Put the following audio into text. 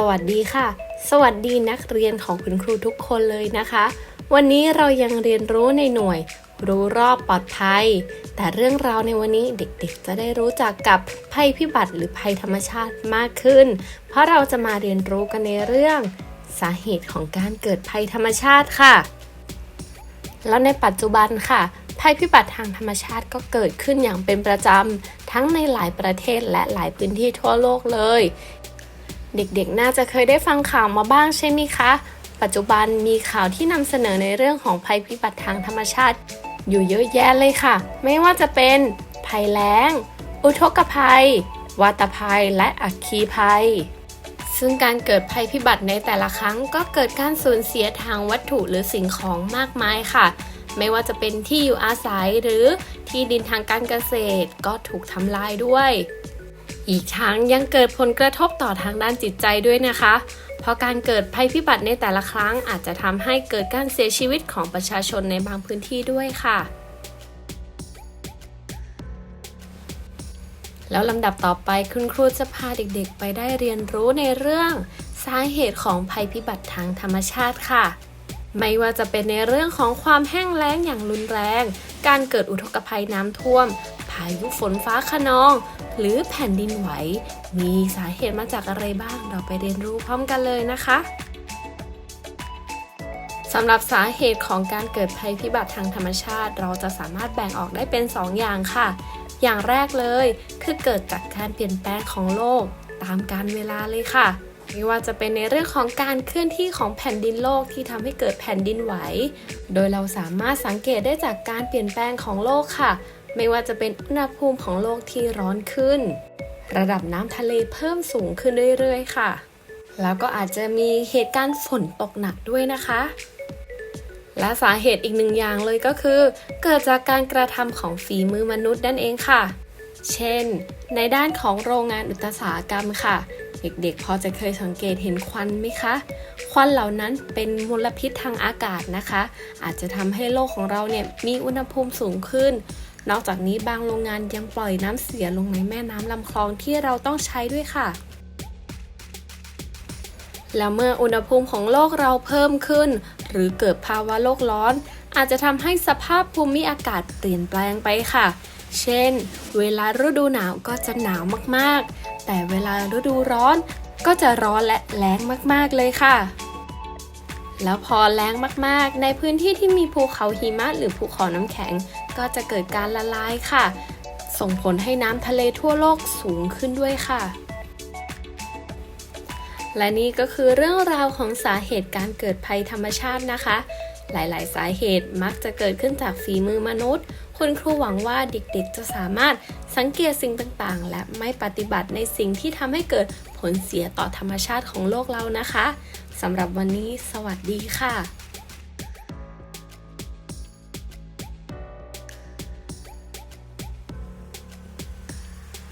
สวัสดีค่ะ สวัสดีนักเรียนของคุณครูทุกคนเลยนะคะ วันนี้เรายังเรียนรู้ในหน่วย รู้รอบปลอดภัย แต่เรื่องราวในวันนี้เด็กๆ จะได้รู้จักกับภัยพิบัติหรือภัยธรรมชาติมากขึ้น เพราะเราจะมาเรียนรู้กันในเรื่อง สาเหตุของการเกิดภัยธรรมชาติค่ะ แล้วในปัจจุบันค่ะภัยพิบัติทางธรรมชาติก็เกิดขึ้นอย่างเป็นประจำ ทั้งในหลายประเทศและหลายพื้นที่ทั่วโลกเลย เด็กๆ น่าจะเคยได้ฟังข่าวมาบ้างใช่ไหมคะ ปัจจุบันมีข่าวที่นำเสนอในเรื่องของภัยพิบัติทางธรรมชาติ อยู่เยอะแยะเลยค่ะ ไม่ว่าจะเป็นภัยแล้ง อุทกภัยวาตภัย และอัคคีภัย ซึ่งการเกิดภัยพิบัติในแต่ละครั้ง ก็เกิดการสูญเสียทางวัตถุหรือสิ่งของมากมายค่ะ ไม่ว่าจะเป็นที่อยู่อาศัยหรือที่ดินทางการเกษตรก็ถูกทำลายด้วย อีกทั้งยังเกิดผลกระทบต่อทางด้านจิตใจด้วยนะคะ เพราะการเกิดภัยพิบัติในแต่ละครั้งอาจจะทำให้เกิดการเสียชีวิตของประชาชนในบางพื้นที่ด้วยค่ะแล้วลำดับต่อไปคุณครูจะพาเด็กๆ ไปได้เรียนรู้ในเรื่อง สาเหตุของภัยพิบัติทางธรรมชาติค่ะ ไม่ว่าจะเป็นในเรื่องของความแห้งแล้งอย่างรุนแรง การเกิดอุทกภัยน้ำท่วม พายุฝนฟ้าขนอง หรือแผ่นดินไหว มีสาเหตุมาจากอะไรบ้าง เราไปเรียนรู้พร้อมกันเลยนะคะสำหรับสาเหตุของการเกิดภัยพิบัติทางธรรมชาติ เราจะสามารถแบ่งออกได้เป็น 2 อย่างค่ะ อย่างแรกเลย คือเกิดจากการเปลี่ยนแปลงของโลก ตามกาลเวลาเลยค่ะ ไม่ว่าจะเป็นในเรื่องของการเคลื่อนที่ของแผ่นดินโลกที่ทำให้เกิดแผ่นดินไหว โดยเราสามารถสังเกตได้จากการเปลี่ยนแปลงของโลกค่ะ ไม่ว่าจะเป็นอุณหภูมิของโลกที่ร้อนขึ้น ระดับน้ำทะเลเพิ่มสูงขึ้นเรื่อยๆ ค่ะ แล้วก็อาจจะมีเหตุการณ์ฝนตกหนักด้วยนะคะ และสาเหตุอีกหนึ่งอย่างเลยก็คือ เกิดจากการกระทำของฝีมือมนุษย์นั่นเองค่ะ เช่น ในด้านของโรงงานอุตสาหกรรมค่ะ เด็กๆ พอจะเคยสังเกตเห็นควันไหมคะ ควันเหล่านั้นเป็นมลพิษทางอากาศนะคะ อาจจะทำให้โลกของเราเนี่ยมีอุณหภูมิสูงขึ้น นอกจากนี้บางโรงงานยังปล่อยน้ำเสียลงในแม่น้ำลำคลองที่เราต้องใช้ด้วยค่ะ แล้วเมื่ออุณหภูมิของโลกเราเพิ่มขึ้น หรือเกิดภาวะโลกร้อน อาจจะทำให้สภาพภูมิอากาศเปลี่ยนแปลงไปค่ะ เช่น เวลาฤดูหนาวก็จะหนาวมากๆ แต่เวลาฤดูร้อนก็จะร้อนและแล้งมากๆเลยค่ะ แล้วพอแล้งมากๆ ในพื้นที่ที่มีภูเขาหิมะหรือภูเขาน้ำแข็ง ก็จะเกิดการละลายค่ะ ส่งผลให้น้ำทะเลทั่วโลกสูงขึ้นด้วยค่ะ และนี่ก็คือเรื่องราวของสาเหตุการเกิดภัยธรรมชาตินะคะ หลาย ๆ สาเหตุมักจะเกิดขึ้นจากฝีมือมนุษย์ คุณครูหวังว่าเด็กๆ จะสามารถสังเกตสิ่งต่างๆ และไม่ปฏิบัติในสิ่งที่ทำให้เกิดผลเสียต่อธรรมชาติของโลกเรานะคะสำหรับวันนี้ สวัสดีค่ะ